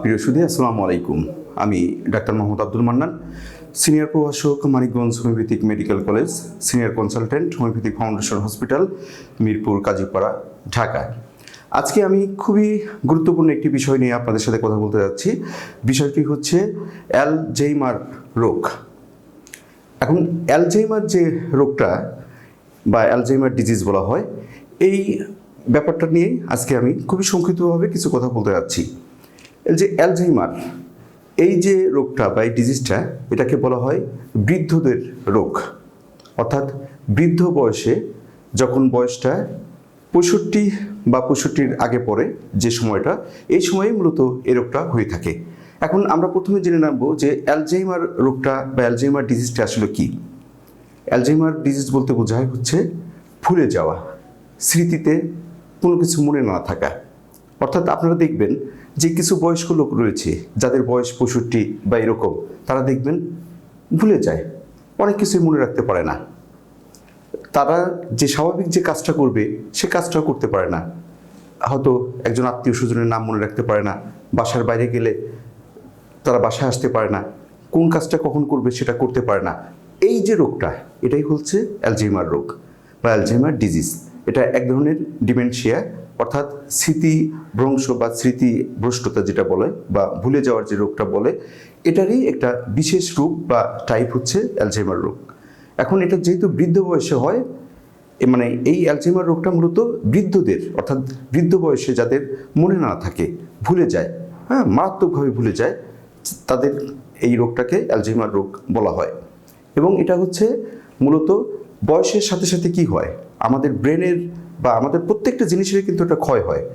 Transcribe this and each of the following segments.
প্রিয় সুধী, আসসালামু আলাইকুম। আমি ডাক্তার মোহাম্মদ আব্দুল মান্নান, সিনিয়র প্রভাষক Manikganj homeopathic medical college, senior consultant homeopathic foundation hospital, Mirpur, Kazipara, Dhaka. আজকে আমি খুবই গুরুত্বপূর্ণ একটি বিষয় নিয়ে আপনাদের সাথে কথা বলতে যাচ্ছি। বিষয়টি হচ্ছে অ্যালজেইমার রোগ। এখন, অ্যালজেইমার যে রোগটা বা অ্যালজেইমার ডিজিজ বলা হয়, এই ব্যাপারটা নিয়ে আজকে আমি খুবই সংক্ষিপ্তভাবে কিছু কথা বলতে যাচ্ছি। যে অ্যালজেইমার, এই যে রোগটা বা এই ডিজিজটা এটাকে বলা হয় বৃদ্ধদের রোগ। অর্থাৎ বৃদ্ধ বয়সে যখন বয়সটা পঁয়ষট্টি বা পঁয়ষট্টির আগে পড়ে যে সময়টা, এই সময়ে মূলত এই রোগটা হয়ে থাকে। এখন আমরা প্রথমে জেনে নেব যে অ্যালজেইমার রোগটা বা অ্যালজেইমার ডিজিজটা আসলে কী। অ্যালজেইমার ডিজিজ বলতে বোঝায় হচ্ছে ভুলে যাওয়া, স্মৃতিতে কোনো কিছু মনে না থাকা। অর্থাৎ আপনারা দেখবেন যে কিছু বয়স্ক লোক রয়েছে, যাদের বয়স পঁয়ষট্টি বা এরকম, তারা দেখবেন ভুলে যায়। অনেক কিছুই মনে রাখতে পারে না। তারা যে স্বাভাবিক যে কাজটা করবে, সে কাজটাও করতে পারে না। হয়তো একজন আত্মীয় স্বজনের নাম মনে রাখতে পারে না। বাসার বাইরে গেলে তারা বাসায় আসতে পারে না। কোন কাজটা কখন করবে সেটা করতে পারে না। এই যে রোগটা, এটাই হচ্ছে অ্যালজেইমার রোগ বা অ্যালজেইমার ডিজিজ এটা এক ধরনের ডিমেনশিয়া অর্থাৎ স্মৃতি ভ্রংশ বা স্মৃতি ভ্রষ্টতা যেটা বলে বা ভুলে যাওয়ার যে রোগটা বলে, এটারই একটা বিশেষ রূপ বা টাইপ হচ্ছে অ্যালজেইমার রোগ। এখন এটা যেহেতু বৃদ্ধ বয়সে হয় মানে এই অ্যালজেইমার রোগটা মূলত বৃদ্ধদের, অর্থাৎ বৃদ্ধ বয়সে যাদের মনে না থাকে, ভুলে যায় হ্যাঁ মারাত্মকভাবে ভুলে যায়, তাদের এই রোগটাকে অ্যালজেইমার রোগ বলা হয়। এবং এটা হচ্ছে মূলত বয়সের সাথে সাথে কি হয়? আমাদের ব্রেনের বা আমাদের প্রত্যেকটা জিনিসেরই কিন্তু একটা ক্ষয় হয়।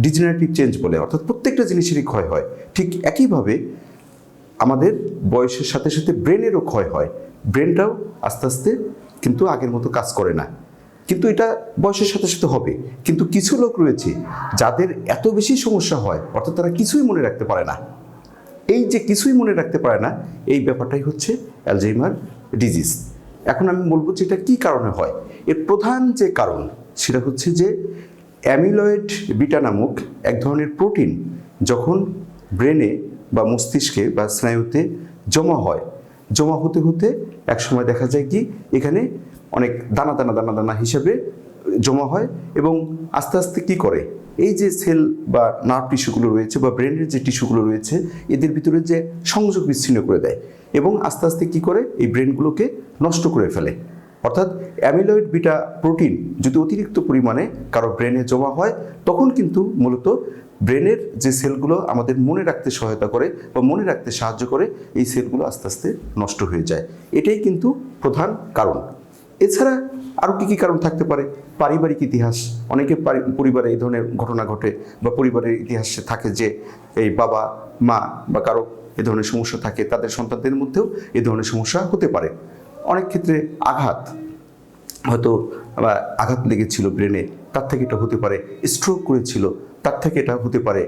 ডিজেনারেটিভ চেঞ্জ বলে, অর্থাৎ প্রত্যেকটা জিনিসেরই ক্ষয় হয়। ঠিক একইভাবে আমাদের বয়সের সাথে সাথে ব্রেনেরও ক্ষয় হয়। ব্রেনটাও আস্তে আস্তে কিন্তু আগের মতো কাজ করে না। কিন্তু এটা বয়সের সাথে সাথে হবে। কিন্তু কিছু লোক রয়েছে যাদের এত বেশি সমস্যা হয়, অর্থাৎ তারা কিছুই মনে রাখতে পারে না। এই যে কিছুই মনে রাখতে পারে না, এই ব্যাপারটাই হচ্ছে অ্যালজেইমার ডিজিজ এখন আমি বলব যে এটা কী কারণে হয়? এর প্রধান যে কারণ সেটা হচ্ছে যে অ্যামিলয়েড বিটা নামক এক ধরনের প্রোটিন যখন ব্রেনে বা মস্তিষ্কে বা স্নায়ুতে জমা হয়, জমা হতে হতে একসময় দেখা যায় কি এখানে অনেক দানা দানা দানা দানা হিসাবে জমা হয় এবং আস্তে আস্তে কি করে? এই যে সেল বা নার্ভ টিস্যুগুলো রয়েছে বা ব্রেনের যে টিস্যুগুলো রয়েছে, এদের ভিতরে যে সংযোগ বিচ্ছিন্ন করে দেয় এবং আস্তে আস্তে কি করে? এই ব্রেনগুলোকে নষ্ট করে ফেলে। অর্থাৎ অ্যামিলয়েড বিটা প্রোটিন যদি অতিরিক্ত পরিমাণে কারও ব্রেনে জমা হয়, তখন কিন্তু মূলত ব্রেনের যে সেলগুলো আমাদের মনে রাখতে সহায়তা করে বা মনে রাখতে সাহায্য করে, এই সেলগুলো আস্তে আস্তে নষ্ট হয়ে যায়। এটাই কিন্তু প্রধান কারণ। এছাড়া আরও কী কী কারণ থাকতে পারে? পারিবারিক ইতিহাস। অনেকে পরিবারে এই ধরনের ঘটনা ঘটে বা পরিবারের ইতিহাসে থাকে যে এই বাবা, মা বা কারও এ ধরনের সমস্যা থাকে, তাদের সন্তানদের মধ্যেও এ ধরনের সমস্যা হতে পারে। অনেক ক্ষেত্রে আঘাত। হয়তো বা আঘাত লেগেছিল ব্রেনে তার থেকে এটা হতে পারে স্ট্রোক করেছিল, তার থেকে এটা হতে পারে।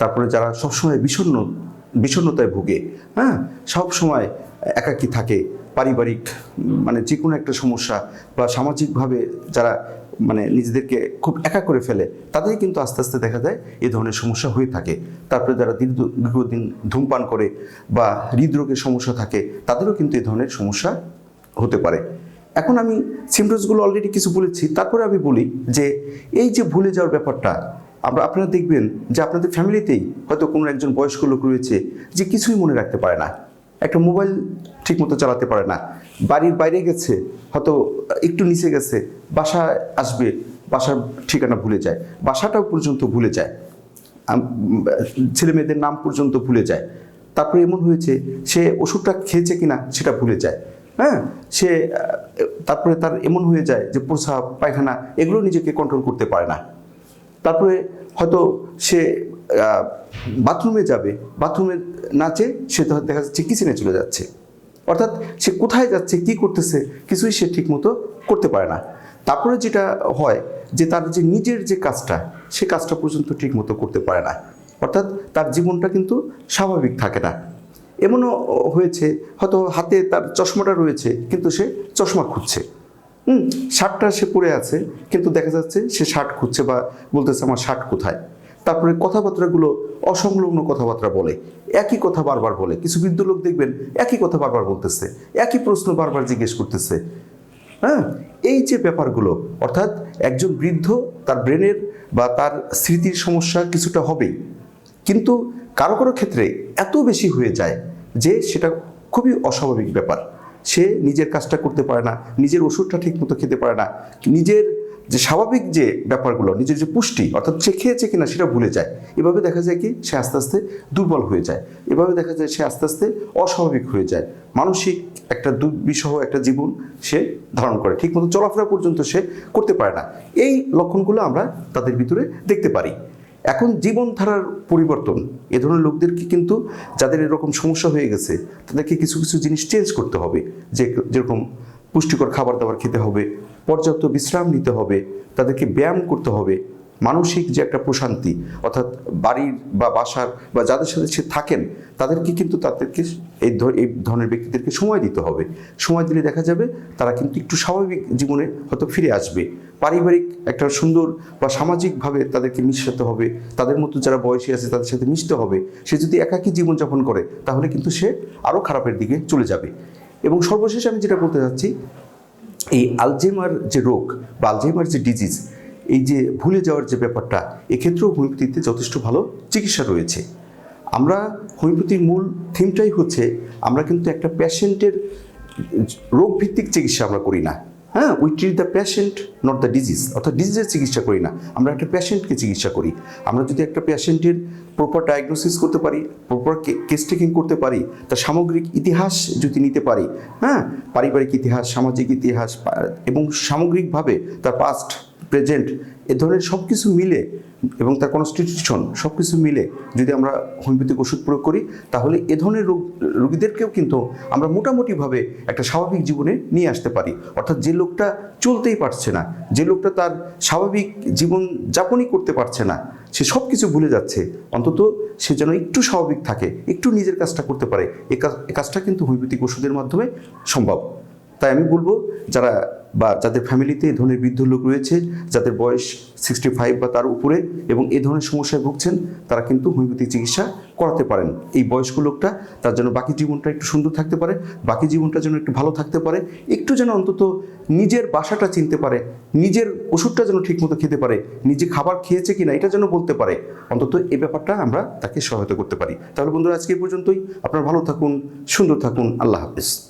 তারপরে যারা সবসময় বিষণ্ণ, বিষণ্ণতায় ভুগে হ্যাঁ? সবসময় একাকী থাকে, পারিবারিক মানে যে কোনো একটা সমস্যা বা সামাজিকভাবে যারা মানে নিজেদেরকে খুব একা করে ফেলে, তাদের কিন্তু আস্তে আস্তে দেখা যায় এ ধরনের সমস্যা হয়ে থাকে। তারপরে যারা দীর্ঘ, দীর্ঘদিন ধূমপান করে বা হৃদরোগের সমস্যা থাকে, তাদেরও কিন্তু এ ধরনের সমস্যা হতে পারে। এখন আমি সিমটমসগুলো অলরেডি কিছু বলেছি, তারপরে আমি বলি যে এই যে ভুলে যাওয়ার ব্যাপারটা, আমরা আপনারা দেখবেন যে আপনাদের ফ্যামিলিতেই হয়তো কোনো একজন বয়স্ক লোক রয়েছে যে কিছুই মনে রাখতে পারে না। একটা মোবাইল ঠিকমতো চালাতে পারে না। বাড়ির বাইরে গেছে, হয়তো একটু নিচে গেছে, বাসায় আসবে, বাসার ঠিকানা ভুলে যায়, বাসাটাও পর্যন্ত ভুলে যায় ছেলে মেয়েদের নাম পর্যন্ত ভুলে যায়। তারপরে এমন হয়েছে, সে ওষুধটা খেয়েছে কিনা সেটা ভুলে যায়। হ্যাঁ? সে তারপরে তার এমন হয়ে যায় যে প্রস্রাব পায়খানা এগুলো নিজেকে কন্ট্রোল করতে পারে না। তারপরে হয়তো সে বাথরুমে যাবে, বাথরুমে নাচে সে দেখা যাচ্ছে কিচেনে চলে যাচ্ছে। অর্থাৎ সে কোথায় যাচ্ছে, কি করতেছে, কিছুই সে ঠিকমতো করতে পারে না। তারপরে যেটা হয় যে তার যে নিজের যে কাজটা, সে কাজটা পর্যন্ত ঠিকমতো করতে পারে না। অর্থাৎ তার জীবনটা কিন্তু স্বাভাবিক থাকে না। এমনও হয়েছে, হয়তো হাতে তার চশমাটা রয়েছে, কিন্তু সে চশমা খুঁজছে। হুম, শার্টটা সে পরে আছে, কিন্তু দেখা যাচ্ছে সে শার্ট খুঁজছে বা বলতেছে আমার শার্ট কোথায়। তারপরে কথাবার্তাগুলো অসংলগ্ন কথাবার্তা বলে, একই কথা বারবার বলে। কিছু বৃদ্ধ লোক দেখবেন, একই কথা বারবার বলতেছে, একই প্রশ্ন বারবার জিজ্ঞেস করতেছে। হ্যাঁ এই যে ব্যাপারগুলো, অর্থাৎ একজন বৃদ্ধ তার ব্রেনের বা তার স্মৃতির সমস্যা কিছুটা হবেই। কিন্তু কারও কারও ক্ষেত্রে এত বেশি হয়ে যায় যে সেটা খুবই অস্বাভাবিক ব্যাপার। সে নিজের কাজটা করতে পারে না, নিজের ওষুধটা ঠিকমতো খেতে পারে না, নিজের যে স্বাভাবিক যে ব্যাপারগুলো, নিজের যে পুষ্টি, অর্থাৎ সে খেয়েছে কিনা সেটা ভুলে যায়। এভাবে দেখা যায় কি, সে আস্তে আস্তে দুর্বল হয়ে যায়। এভাবে দেখা যায় সে আস্তে আস্তে অস্বাভাবিক হয়ে যায়। মানসিক একটা দুর্বিষহ একটা জীবন সে ধারণ করে। ঠিকমতো চলাফেরা পর্যন্ত সে করতে পারে না। এই লক্ষণগুলো আমরা তাদের ভিতরে দেখতে পারি। এখন জীবনধারার পরিবর্তন, এ ধরনের লোকদেরকে কিন্তু যাদের এরকম সমস্যা হয়ে গেছে, তাদেরকে কিছু কিছু জিনিস চেঞ্জ করতে হবে। যে যেরকম পুষ্টিকর খাবার দাবার খেতে হবে, পর্যাপ্ত বিশ্রাম নিতে হবে, তাদেরকে ব্যায়াম করতে হবে মানসিক যে একটা প্রশান্তি, অর্থাৎ বাড়ির বা বাসার বা যাদের সাথে সে থাকেন, তাদেরকে কিন্তু তাদেরকে এই এই ধরনের ব্যক্তিদেরকে সময় দিতে হবে। সময় দিলে দেখা যাবে তারা কিন্তু একটু স্বাভাবিক জীবনে হয়তো ফিরে আসবে। পারিবারিক একটা সুন্দর বা সামাজিকভাবে তাদেরকে মিশাতে হবে, তাদের মতো যারা বয়সী আছে তাদের সাথে মিশতে হবে। সে যদি একাকী জীবনযাপন করে, তাহলে কিন্তু সে আরও খারাপের দিকে চলে যাবে। এবং সর্বশেষ আমি যেটা বলতে চাচ্ছি, এই আলজেমার যে রোগ বা আলজেমার যে ডিজিজ এই যে ভুলে যাওয়ার যে ব্যাপারটা, এক্ষেত্রেও হোমিওপ্যাথিতে যথেষ্ট ভালো চিকিৎসা রয়েছে। আমরা হোমিওপ্যাথির মূল থিমটাই হচ্ছে, আমরা কিন্তু একটা পেশেন্টের রোগভিত্তিক চিকিৎসা আমরা করি না। হ্যাঁ we treat the patient not the disease অর্থাৎ ডিজিজের চিকিৎসা করি না। আমরা একটা প্যাশেন্টকে চিকিৎসা করি। আমরা যদি একটা প্যাশেন্টের প্রপার ডায়াগনোসিস করতে পারি প্রপার কেস টেকিং করতে পারি তার সামগ্রিক ইতিহাস যদি নিতে পারি হ্যাঁ পারিবারিক ইতিহাস, সামাজিক ইতিহাস এবং সামগ্রিকভাবে তার পাস্ট প্রেজেন্ট এ ধরনের সব কিছু মিলে এবং তার কনস্টিটিউশন সব কিছু মিলে যদি আমরা হোমিওপ্যাথিক ওষুধ প্রয়োগ করি, তাহলে এ ধরনের রোগ, রোগীদেরকেও কিন্তু আমরা মোটামুটিভাবে একটা স্বাভাবিক জীবনে নিয়ে আসতে পারি। অর্থাৎ যে লোকটা চলতেই পারছে না, যে লোকটা তার স্বাভাবিক জীবন যাপনই করতে পারছে না, সে সব কিছু ভুলে যাচ্ছে, অন্তত সে যেন একটু স্বাভাবিক থাকে, একটু নিজের কাজটা করতে পারে। এ কাজ- এ কাজটা কিন্তু হোমিওপ্যাথিক ওষুধের মাধ্যমে সম্ভব। তাই আমি বলব, যারা বা যাদের ফ্যামিলিতে এই ধরনের বৃদ্ধ লোক রয়েছে, যাদের বয়স সিক্সটি ফাইভ বা তার উপরে এবং এই ধরনের সমস্যায় ভুগছেন, তারা কিন্তু হোমিওপ্যাথিক চিকিৎসা করাতে পারেন। এই বয়স্ক লোকটা, তার জন্য বাকি জীবনটা একটু সুন্দর থাকতে পারে, বাকি জীবনটা যেন একটু ভালো থাকতে পারে, একটু যেন অন্তত নিজের বাসাটা চিনতে পারে, নিজের ওষুধটা যেন ঠিকমতো খেতে পারে, নিজে খাবার খেয়েছে কিনা এটা যেন বলতে পারে। অন্তত এ ব্যাপারটা আমরা তাকে সহায়তা করতে পারি। তাহলে বন্ধুরা, আজকে পর্যন্তই। আপনারা ভালো থাকুন, সুন্দর থাকুন। আল্লাহ হাফিজ।